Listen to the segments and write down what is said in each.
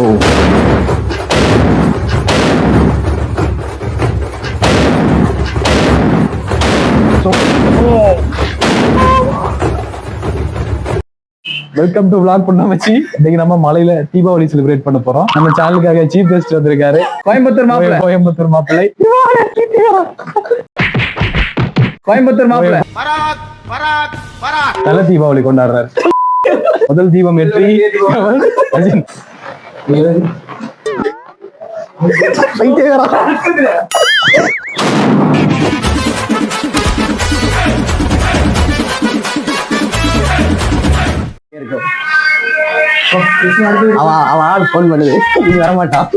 O welcome to vlog பண்ண வச்சு இன்னைக்கு நம்ம மலையில தீபாவளி செலிப்ரேட் பண்ண போறோம். நம்ம சேனலுக்காக சீஃப் கெஸ்ட் வந்திருக்காரு. கோயம்புத்தூர் மாப்பிள்ள. கோயம்புத்தூர் மாப்பிள்ளை. கோயம்புத்தூர் மாப்பிள்ள. தல தீபாவளி கொண்டாடுறாரு. முதல் தீபம் பைத்தியக்காரா. அவன் அவன் ஆள் போன் பண்ணுது. நீ வரமாட்டான்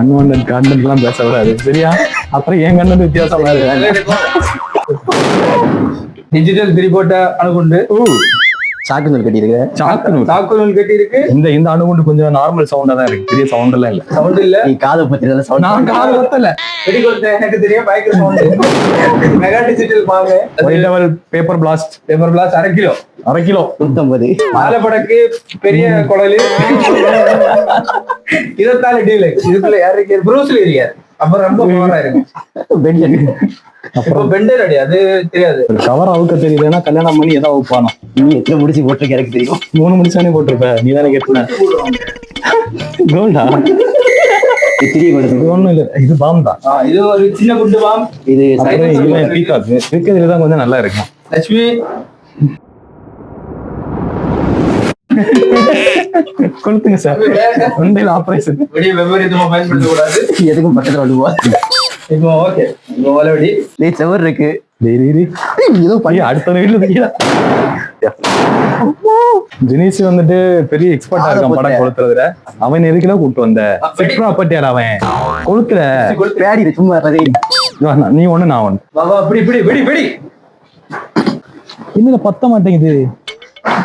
அன்வான்ட் கண்டென்ட் எல்லாம் பேச வராது சரியா? அப்புறம் என் கண்டென்ட் வித்தியாசமா இருக்கு. டிஜிட்டல் திரிபோட்ட அணுகுண்டு. சாக்குநூல் கட்டியிருக்க. சாக்குனூர். தாக்குதல் கட்டி இருக்கு இந்த இந்த அணுகுண்டு கொஞ்சம் நார்மல் சவுண்டா தான் இருக்கு. பெரிய சவுண்ட் எல்லாம் இல்ல. சவுண்ட் இல்ல. நீ காதை பத்தி நல்லா சவுண்ட் நான் காது ஒத்தல வெடி கொடுத்த எனக்கு தெரியும் பயங்கர சவுண்ட் மெகா டிஜிட்டல் வாங்க white level paper blast paper blast அரை கிலோ. அரை கிலோ. நூத்தம்பது. ஆலப்படக்கு பெரிய குடலு. இருபத்தாலு டீல் இதுக்குள்ள யார் இருக்காரு ப்ரூஸ்ல இருக்காரு. அப்புறம் ரொம்ப பவரா பென்டன் இப்போ பெண்டர் அடி அது தெரியாது. கவர் அவுக்க தெரியலன்னா கல்யாணம் பண்ணி ஏதாவது அவுப்பானோ நீ எத்தனை முடிச்சு போட்டிருக்க எனக்கு தெரியும். மூணு முடிச்சானே போட்டிருப்ப நீ தானே கேட்டுன கோல்டா ஒண்ணும் இல்ல இது பாம் தான். இது ஒரு சின்ன குண்டு பாம் இது அப்புறம் பீகாக் இருக்கிறதுல தான் கொஞ்சம் நல்லா இருக்கும். லட்சுமி. கொளுத்துங்க சார். ஒன்றையில் ஆபரேஷன் வெடி விபரீதமா பயன்படுத்த கூடாது எதுக்கும் பக்கத்துல வந்துவா இப்போ ஓகே நீ செவர் இருக்கு ஏதோ பையன் அடுத்த வீட்டுல ஜினீஸ் வந்துட்டு பெரிய எக்ஸ்பர்ட்டா இருக்கான் படம் கொளுத்துறதுல அவன் எதுக்குலாம் கூட்டு வந்த சிக் ப்ராப்பர்ட்டியார் அவன் கொளுத்துற பேடி சும்மா நீ ஒண்ணு நான் ஒண்ணு வா வா பிடி பிடி பிடி பிடி இன்னும் பத்த மாட்டேங்குது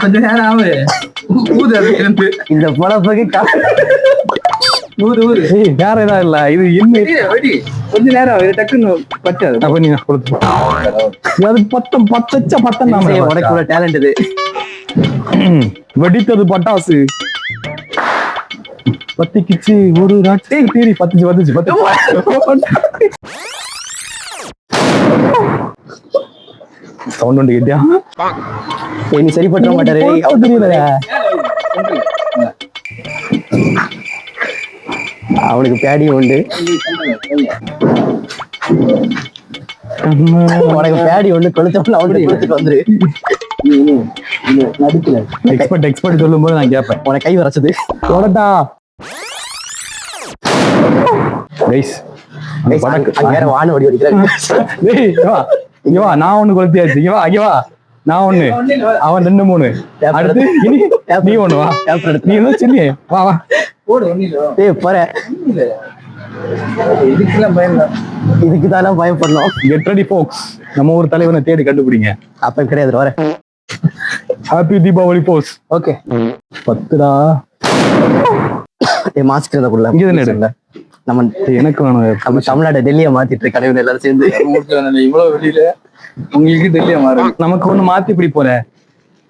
கொஞ்ச நேரம் ஆகுது இந்த பொழப்புக்கு ஊது ஏய் வேற ஏதாவது இல்ல. இது இன்னும் கொஞ்ச நேரம் ஆகுது டக்குன்னு பറ്റാது அப்ப நீ கொளுத்து அது பத்தம் பத்தச்ச பத்தம் நாம உனக்கு உள்ள டேலண்ட் இது. வெடித்தது பட்டாசு. பத்திக்கிச்சு ஒரு ராட்சி தீரி பத்துச்சு பத்துச்சு பத்து சவுண்ட் ஒன்று கேட்டியா? நீ சரி பற்ற மாட்டாரு தெரியல அவனுக்கு பேடி உண்டு. உனக்கு பேடி ஒண்ணு கொளுத்தவன அவனுக்கு கொடுத்துட்டு வந்துரு. நடுக்கல எக்ஸ்பர்ட் எக்ஸ்பர்ட் சொல்லும் போது நான் கேட்பேன் உனக்கு கை வரைச்சது. போடட்டா கைஸ் அங்க வேற வான இங்க வா. நான் ஒண்ணு கொளுத்தியாச்சு. இங்க வா இங்க வா. நான் ஒண்ணு. அவன் ரெண்டு மூணு. அடுத்து நீ ஒண்ணு வா. நீ சொல்லி வா வா. போடு இல்ல ஏய் போறேன் ஒண்ணும் இல்ல இதுக்கெல்லாம் பயம் தான் இதுக்கு தானே பயப்படணும். கெட் ரெடி போக்ஸ் நம்ம ஊர் தலைவனை தேடி கண்டுபிடிங்க. அப்ப கிடையாது வரேன் ஹாப்பி தீபாவளி போஸ் ஓகே பத்துடா. ஏய் மாஸ்க் இருந்தா இங்க தானே எடு. நம்ம எனக்கு வேணும் நம்ம தமிழ்நாட்டை டெல்லியை மாத்திட்டு இருக்க எல்லாரும் சேர்ந்து. இவ்வளவு வெளியில. உங்களுக்கு தெரியல மாறு நமக்கு ஒண்ணு மாத்தி இப்படி போல.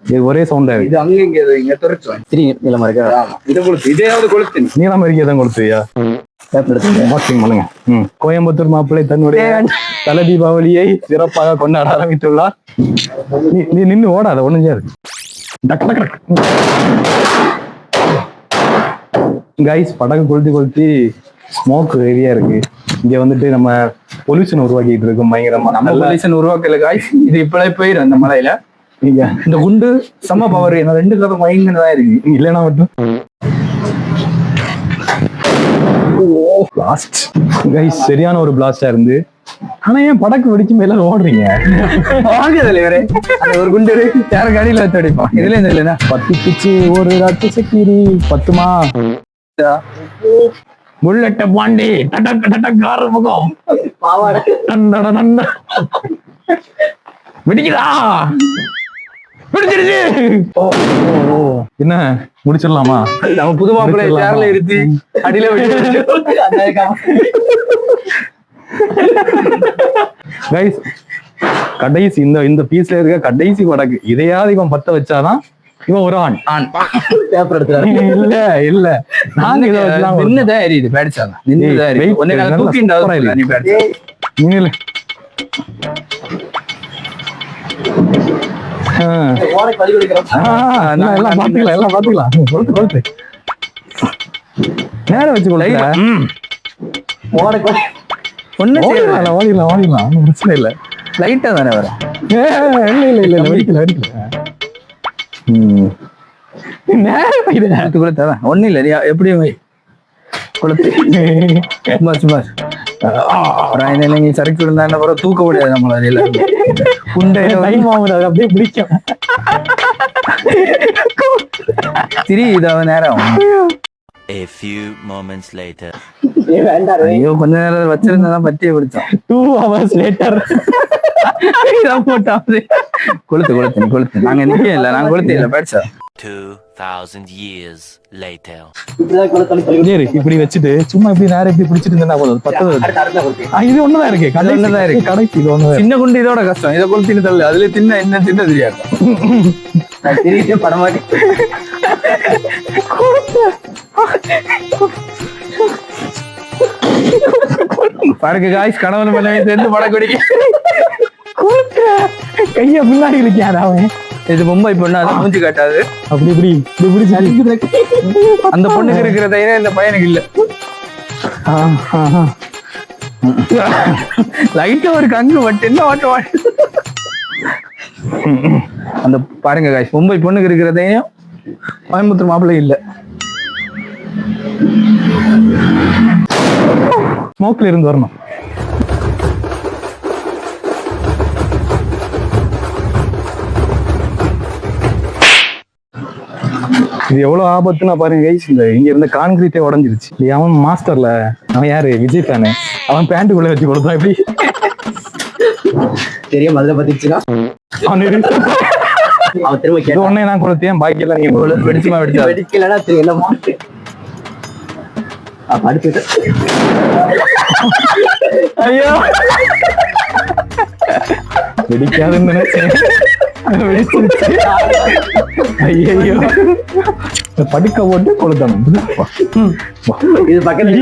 இது ஒரே சவுண்டா இது அங்க இங்க இங்க துரைச்சோம் திரி நிலமா இருக்க? இதை கொளுத்து. இதையாவது கொளுத்து நீலாம் இருக்கே தான் எடுத்து வாக்கிங் பண்ணுங்க. ம். கோயம்புத்தூர் மாப்பிள்ளை தன்னுடைய தல தீபாவளியை சிறப்பாக கொண்டாட ஆரம்பித்துள்ளார். நீ நீ நின்னு ஓடாத ஒண்ணும் டக் கைஸ் படகு கொளுத்தி கொளுத்தி ஸ்மோக் ஹெவியா இருக்கு. இங்க வந்துட்டு நம்ம பொல்யூஷன் உருவாக்கிட்டு இருக்கோம் பயங்கரமா. நம்ம பொலிஷன் உருவாக்கல காய்ஸ் இது இப்பளே போயிடும் அந்த மலையில. இந்த குண்டு செம்ம பவர் என்ன ரெண்டு கதம் பயங்கரதான் இருக்கு. இல்லைன்னா மட்டும். பிளாஸ்ட் கைஸ் சரியான ஒரு பிளாஸ்டா இருந்து. ஆனா ஏன் படக்கு வெடிச்சு மேல ஓடுறீங்க? வாங்க தலைவரே ஒரு குண்டு யாரும் கடியில வச்சு அடிப்பான் இதுல இந்த இல்லைன்னா பத்து பிச்சு ஒரு ரத்து சக்கீரி பத்துமா புல்லட்ட பாண்டி. டடக் டடக் கார முகம். டண்டட டண்ட. வெடிக்குதா? ஓ. என்ன? முடிச்சிடலாமா? நம்ம புது மாப்பிள்ளை? சேர்ல இருத்தி அடியில கைஸ் கடைசி இந்த இந்த பீஸ்ல இருக்க கடைசி படகு இதையாவது இவன் பத்த வச்சாதான் இவன் ஒரு ஆண். ஆண். பேப்பர் எடுத்துறாரு. இல்ல இல்ல. நாங்க இதை. நின்னுதான் எரியுது பேடிச்சாங்க நின்னுதான் எரியுது. ஒன்னே சூப்பரா போடல, நீ பேடிச்சா. எல்லாம் எல்லாம் பாத்துக்கலாம் எல்லாம் பாத்துக்கலாம் கொளுத்து கொளுத்து நேரம் வச்சு கொளுத்து ம். ஓடை பறி ஒண்ணும் செய்யல ஓடிடலாம் ஓடிடலாம் ஓடிடலாம் ஒன்றும் பிரச்சனை இல்லை லைட்டா தானே வரும் இல்ல இல்ல இல்ல வெடிக்கல வெடிக்கல. நேரம் குளுத்து அதான் ஒண்ணும் இல்ல எப்படியும் வை குளுத்து சும்மா சும்மா அப்புறம் என்ன நீ சரக்கு என்ன பிறகு தூக்க முடியாது நம்மள அதுல. குண்டை ஆகுது அது அப்படியே பிடிக்கும். திரி இதாவ நேரம். A few moments later. வேண்டாம் ஐயோ கொஞ்ச நேரம் வச்சிருந்தா பத்தியே பிடிச்சோம். டூ ஹவர்ஸ் லேட்டர் இதான் போட்டாவது கொளுத்து கொளுத்து கொளுத்து. நாங்க நிக்க இல்ல. நாங்க கொளுத்து இல்ல. 2,000 years later. சரி இப்படி வச்சுட்டு சும்மா இப்படி நேரம் இப்படி பிடிச்சிட்டு இருந்தா போதும். பத்தது இது ஒண்ணுதான் இருக்கு. கடைசி. ஒண்ணுதான் இருக்கு. கடைசி இது இருக்கு. சின்ன குண்டு இதோட கஷ்டம். இதை கொளுத்தின்னு தள்ளு அதுல தின்ன என்ன தின்ன தெரியாது. நான் திரும்பியே படமாட்டி பாருங்க காய்ஸ் கணவன் மனைவி சேர்ந்து படம் குடிக்க கைய முன்னாடி இருக்கியாரு அவன். இது மும்பை பொண்ணு? அதை மூஞ்சி காட்டாது. அப்படி இப்படி இப்படி பிடிச்சி அந்த பொண்ணுக்கு இருக்கிற தைரியம் இந்த பையனுக்கு இல்ல. லைட்டா ஒரு கங்கு வட்டு என்ன வாட்டு வாட்டு அந்த பாருங்க காய்ஸ் மும்பை பொண்ணுக்கு இருக்கிற தைரியம் கோயம்புத்தூர் மாப்பிள்ளை இல்ல. ஸ்மோக்ல இருந்து வரணும். இது எவ்வளவு ஆபத்துன்னா பாருங்க கைஸ் இந்த இங்க இருந்த கான்கிரீட்டே உடஞ்சிருச்சு. அவன் மாஸ்டர்ல அவன் யாரு? விஜய் ஃபேனு அவன் பேண்ட்டுக்குள்ள வச்சு கொடுத்தான் எப்படி? தெரியும் அதுல பத்திச்சுன்னா அவன் திரும்ப கேட்டான். ஒன்னே நான் கொடுத்தேன். பாக்கி எல்லாம் நீங்க. வெடிச்சுமா வெடிச்சா? வெடிக்கலன்னா தெரியும் என்ன அடுத்து ஐயோ வெடிக்காதுன்னு நினைச்சேன் ஐயோ படுக்க போட்டு கொளுத்தணும் இது பக்கத்துல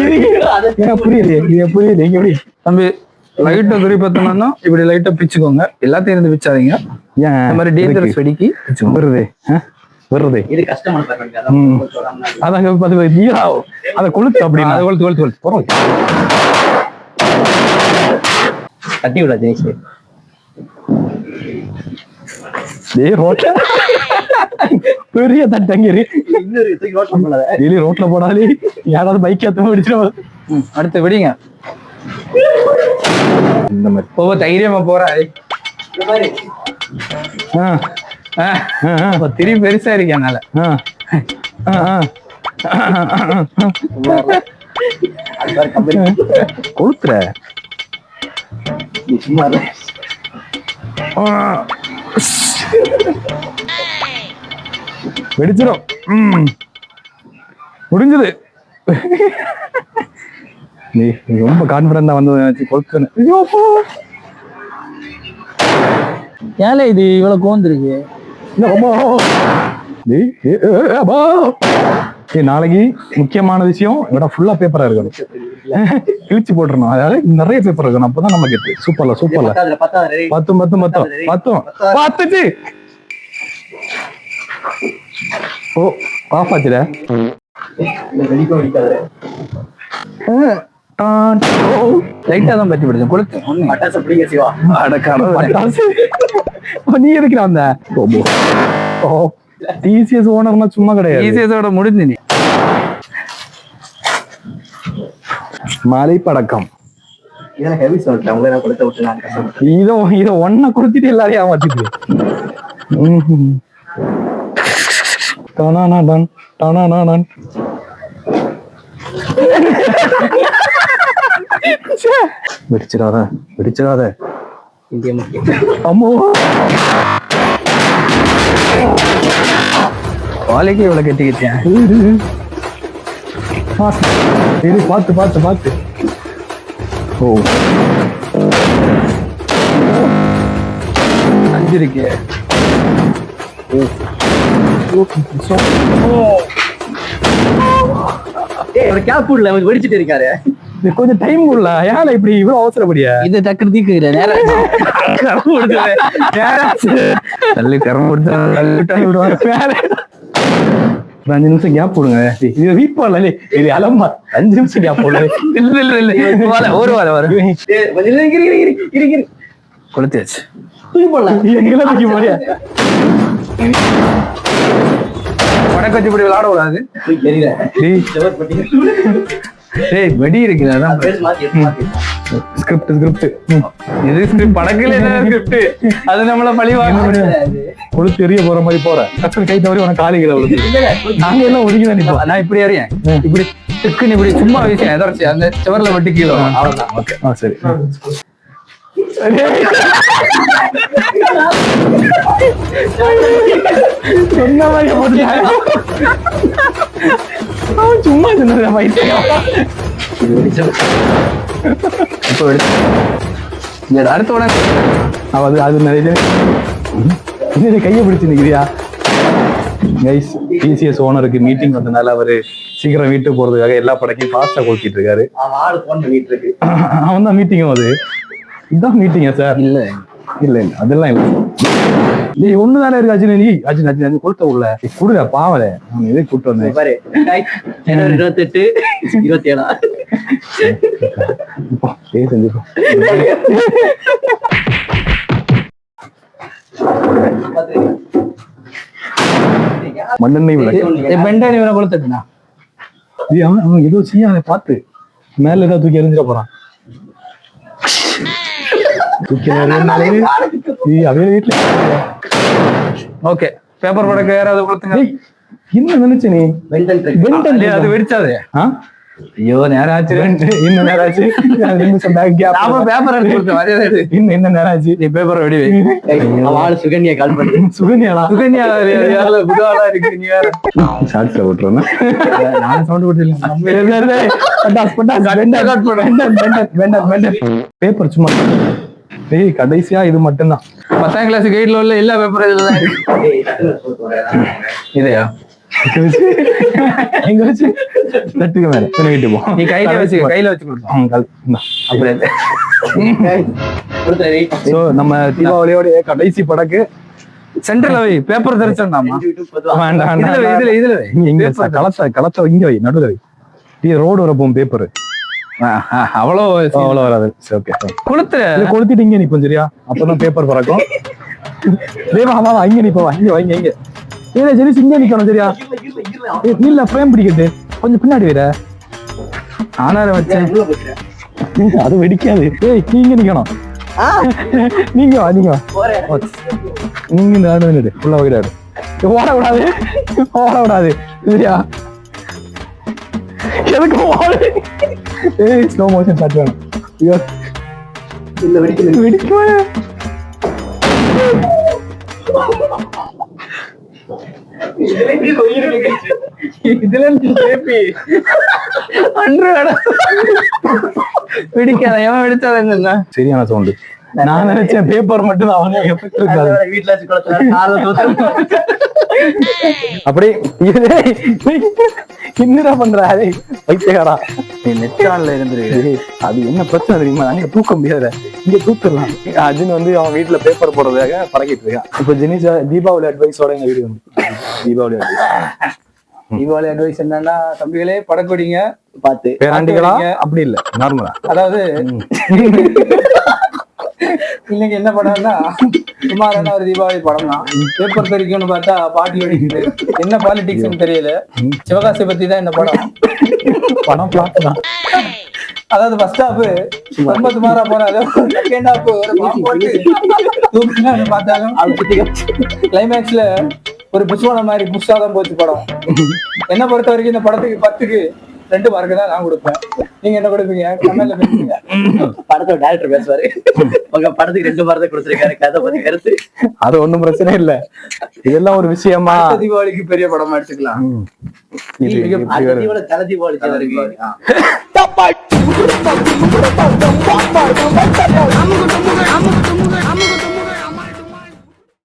எனக்கு புரியுது இது புரியுது இங்க எப்படி தம்பி லைட்டை குறி பத்தணும்னா இப்படி லைட்டா பிச்சுக்கோங்க எல்லாத்தையும் இருந்து பிச்சாதீங்க ஏன் இந்த மாதிரி டேஞ்சரஸ் வெடிக்கு வருது வருது இது கஷ்டமான அதாங்க அதை கொளுத்து அப்படின்னு அது கொளுத்து கொளுத்து கொளுத்து போறோம் தட்டி விடா ஜெனிஷ் ஏய் ரோட்ல. பெரிய தட்டங்கிரி டெய்லி ரோட்ல போனாலே யாராவது பைக் ஏத்த வெடிச்சிடும் ம், அடுத்து வெடிங்க. இந்த மாதிரி. ஒவ்வொரு தைரியமா போறேன் இந்த மாதிரி. ஆ. ஆ, ஆ, ஆ, அப்ப திரி பெருசா இருக்கு என்னால. கொளுத்துற நீ சும்மா இரு. ஆ. வெடிச்சிடும். முடிஞ்சது நீ ரொம்ப கான்பிடண்டா வந்து கொளுத்துன ஐயோ அப்பா. ஏல இது இவ்வளவு கோந்துருக்கு இல்ல, நாளைக்கு முக்கியமான விஷயம் இவட ஃபுல்லா பேப்பரா இருக்கணும். கிழிச்சு போட்டுறணும். அதாவது நிறைய பேப்பர் இருக்கணும். அப்பதான் நம்ம கெத்து சூப்பர்ல சூப்பர்ல பத்தும் பத்தும் பத்தும். பத்தும். பத்துச்சு ஓ ஆஃப் ஆச்சுடா. லைட்டா தான் பத்தி பிடிச்சேன் கொளுத்து. பட்டாசு பிடிங்க சிவா. பட்டாசு. நீ எதுக்கு அந்த ஓ டிசிஎஸ் ஓனர்னா சும்மா கிடையாது. ஈஸியஸோட முடிஞ்சு நீ. மலை படக்கம் இதெல்லாம் ஹெவி சொல்லிட்டேன் உங்களை நான் கொடுத்த விட்டு நான் கஷ்டப்பட்டேன். இத இத ஒன்ன கொடுத்துட்டு எல்லாரையும் ஏமாத்திட்டு ம்ஹும். டனானாடன், டனானாடன். ச்சே. வெடிச்சிடாத வெடிச்சிடாத அம்மோ. வாழைக்கு இவ்வளவு கட்டிக்கிட்டேன் இரு. பார்த்து பார்த்து பார்த்து. ஓ. அஞ்சு இருக்கு. ஒரு கேப் விடல வெடிச்சிட்டு இருக்காரு. கொஞ்சம் டைம் உள்ள ஏன் இப்படி இவ்வளவு அவசரப்படியா இது டக்குனு தீக்குற நேரம் தள்ளி கரம் அஞ்சு நிமிஷம் கேப் போடுங்க. இது வீட் பண்ணல இது அலம்பா. அஞ்சு நிமிஷம் கேப் போடல. இல்ல இல்ல இல்ல. ஒரு வாழ வர ஏய், கொஞ்சம் இரு, இரு, இரு, இரு, இரு, இரு. கொளுத்தியாச்சு. தூக்கி போடலாம் தூக்கி போறியா உனக்கு வச்சு இப்படி விளையாட கூடாது தூக்கி வெடி இருக்குது அதான். ஸ்கிரிப்ட் ஸ்கிரிப்ட் இது ஸ்கிரிப்ட் படக்குல என்ன ஸ்கிரிப்ட் அது நம்மள பழி வாங்க கொளுத்து எரிய போற மாதிரி போற. டக்குனு கை தவறி உனக்கு விழுந்து இல்ல, இல்ல, நாங்க எல்லாம் ஒதுங்கி தான் நிப்போம். நான் இப்படி அறியேன். இப்படி டக்குன்னு இப்படி சும்மா விஷயம் எதர்ச்சி அந்த சுவர்ல வெட்டி கீழே. அவ்வளவுதான். ஓகே. ஆ சரி. என்ன மாதிரி அவன் சும்மா சொன்னது பைத்தியம் இப்போ எடுத்து அடுத்த உடனே அவன் அது அது நிறைய இன்னும் கையை பிடிச்சு நிக்கிறியா கைஸ் டிசிஎஸ் ஓனருக்கு மீட்டிங் வந்தனால அவரு சீக்கிரம் வீட்டுக்கு போறதுக்காக எல்லா படக்கையும் ஃபாஸ்டா கொளுத்திட்டு இருக்காரு அவன் அவன் தான் மீட்டிங் அது. இதுதான் மீட்டிங்கா சார் இல்ல. இல்ல இல்ல. அதெல்லாம் இல்ல. நீ ஒண்ணுதானே இருக்கு அஜினி? நீ அஜின் அஜின் அஜின் கொடுத்த உள்ள. குடுல பாவல. நான் இதே கூட்டு வந்தேன். பாரு. ஜனவரி இருபத்தெட்டு இருபத்தி ஏழா செஞ்சுக்கோ மண்ணெண்ணெய் விளக்கு. அவன் அவன் ஏதோ செய்யாத பார்த்து. மேல ஏதாவது தூக்கி எறிஞ்சிட போறான். அவன் வீட்டுல ஓகே பேப்பர் படக்கு யாராவது கொளுத்துங்க ஏய், என்ன நினைச்ச நீ. அது வெடிச்சாது? ஐயோ நேரம் ஆச்சு. இன்னும் நேரம் ஆச்சு. நாம பேப்பர் எடுத்து இது. இன்னும் என்ன நேரம் ஆச்சு. நீ பேப்பர் வெடி ஆளு சுகன்யா கால் பண்ணி. சுகன்யாடா சுகன்யா யாரில் புதாலா இருக்கு நீ வேற. ஷார்ட்ஸ்ல நான் சவுண்ட் கொடுத்துருக்கேன் பேப்பர் சும்மா ஏய் கடைசியா இது மட்டும்தான். பத்தாம் கிளாஸ் கைட்ல உள்ள எல்லா பேப்பர் இதுல தான். இதையா? எங்க வச்சு? எங்க வச்சு? தட்டுக்கு மேல. துணி வீட்டு போ. நீ கையில வச்சு கையில கொடுத்தோம் நம்ம தீபாவளியோட கடைசி படக்கு. சென்டர்ல வை பேப்பர் தெரிச்சோம்டாமா. வேண்டாம் இதுல இதுல இங்க களத்தை களத்தை இங்க வை நடுவுல வை. டீ ரோடு வரப்போம் பேப்பர் ஆ, அவ்வளோ அவ்வளவு வராது. சரி ஓகே கொளுத்துற இதை கொளுத்திட்டு இங்க நிப்போம் சரியா? அப்பதான் பேப்பர் பறக்கும். தேவா வா வா இங்க நிப்போம் வா. இங்க வா இங்க ஏய் சரி இங்க நிக்கணும் சரியா? இல்ல ஃப்ரேம் பிடிக்கட்டு கொஞ்சம் பின்னாடி வைர ஆனாரம் வச்சேன் உள்ள. அது வெடிக்காது. ஏய் நீங்க நிக்கணும். நீங்க வா நீங்க. நீங்க இந்த ஆடு நின்று ஓட விடாது ஓட விடாது சரியா? எதுக்கு ஓடு? ஏய் ஸ்லோ மோஷன் ஷாட் வேணும் ஐயோ இல்ல, வெடிக்கல. வெடிக்கவே இதுல இருந்து பேப்பி அன்று நான் நினைச்சேன் பேப்பர் மட்டும் தான் அவனே எஃபெக்ட் இருக்காது வீட்டுல வச்சு குளத்துல. அப்படி என்னடா பண்ற? அதே பைத்தியகாரா நீ நெட்டான்ல இருந்துருக்கு அது என்ன பிரச்சனை தெரியுமா? அங்க தூக்க முடியாத இங்க தூத்துடலாம். அர்ஜுன் வந்து அவன் வீட்டுல பேப்பர் போடுறதுக்காக பறக்கிட்டு இருக்கான். இப்ப ஜெனிஷா தீபாவளி அட்வைஸோட எங்க வீடு வந்து? தீபாவளி advice. தீபாவளி அட்வைஸ் என்னன்னா தம்பிகளே படக்கொடிங்க பார்த்து பேராண்டிகளா அப்படி இல்ல. நார்மலா அதாவது இன்னைக்கு என்ன படம்னா சுமாரான ஒரு தீபாவளி படம் தான் பேப்பர் தெரிக்கும்னு பார்த்தா பாட்டி வெடிக்குது. என்ன பாலிடிக்ஸ்னு தெரியல. சிவகாசி பத்தி தான் இந்த படம். படம் தான். அதாவது ஃபர்ஸ்ட் ஹாஃப் ரொம்ப சுமாரா போறாரு செகண்ட் ஹாஃப் ஒரு bomb போட்டு தூக்குனான்னு பார்த்தாலும் கிளைமேக்ஸ்ல ஒரு புஷ்வான மாதிரி புஷ்ஷா தான் போச்சு படம். என்ன பொறுத்த வரைக்கும் இந்த படத்துக்கு பத்துக்கு ரெண்டு மார்க்கு தான் நான் கொடுப்பேன். நீங்க என்ன கொடுப்பீங்க? கமெண்ட்ல பேசுங்க. படத்தோட டேரக்டர் பேசுவாரு. உங்க படத்துக்கு ரெண்டு வாரத்தை கொடுத்துருக்காரு. கதை பத்தி கருத்து. அது ஒண்ணும் பிரச்சனை இல்ல. இதெல்லாம் ஒரு விஷயமா? தீபாவளிக்கு பெரிய படமா எடுத்துக்கலாம். தலை தீபாவளி இருக்கு